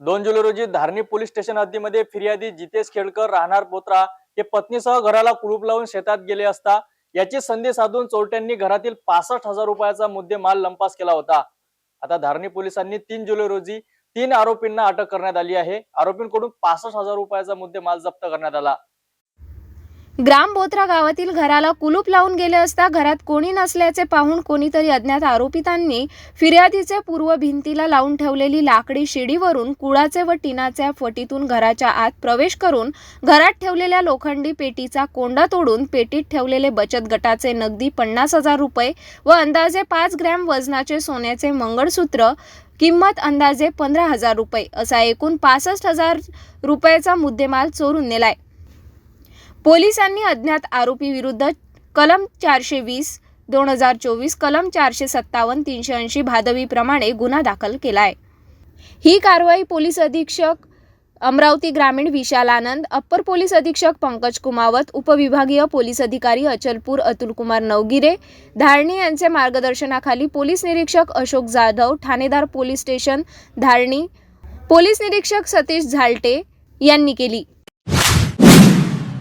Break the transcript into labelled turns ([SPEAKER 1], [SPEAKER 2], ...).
[SPEAKER 1] दोन जुलै रोजी Dharni police station हद्दीमध्ये फिर्यादी जितेश खेडकर राहणार पोत्रा हे पत्नीसह घराला कुलूप लावून शेतात गेले असता याची संधी साधून चोरट्यांनी घरातील पासष्ट हजार रुपयाचा मुद्देमाल लंपास केला होता. आता धारणी पोलिसांनी तीन जुलै रोजी तीन आरोपींना अटक करण्यात आली आहे. आरोपींकडून पासष्ट हजार रुपयाचा मुद्देमाल जप्त करण्यात आला.
[SPEAKER 2] ग्रामबोत्रा गावातील घराला कुलूप लावून गेले असता घरात कोणी नसल्याचे पाहून कोणीतरी अज्ञात आरोपितांनी फिर्यादीचे पूर्व भिंतीला लावून ठेवलेली लाकडी शिडीवरून कुळाचे व टिनाच्या फटीतून घराच्या आत प्रवेश करून घरात ठेवलेल्या लोखंडी पेटीचा कोंडा तोडून पेटीत ठेवलेले बचत गटाचे नगदी पन्नास हजार रुपये व अंदाजे पाच ग्रॅम वजनाचे सोन्याचे मंगळसूत्र किंमत अंदाजे पंधरा हजार रुपये असा एकूण पासष्ट हजार रुपयाचा मुद्देमाल चोरून नेलाय. पोलिसांनी अज्ञात आरोपी विरुद्ध कलम चारशे वीस दोन हजार चोवीस कलम चारशे सत्तावन्न तीनशे ऐंशी भादवीप्रमाणे गुन्हा दाखल केला आहे ही कारवाई पोलीस अधीक्षक अमरावती ग्रामीण विशाल आनंद अप्पर पोलीस अधीक्षक पंकज कुमावत उपविभागीय पोलीस अधिकारी अचलपूर अतुलकुमार नवगिरे धारणी यांचे मार्गदर्शनाखाली पोलीस निरीक्षक अशोक जाधव ठाणेदार पोलीस स्टेशन धारणी पोलीस निरीक्षक सतीश झालटे यांनी केली.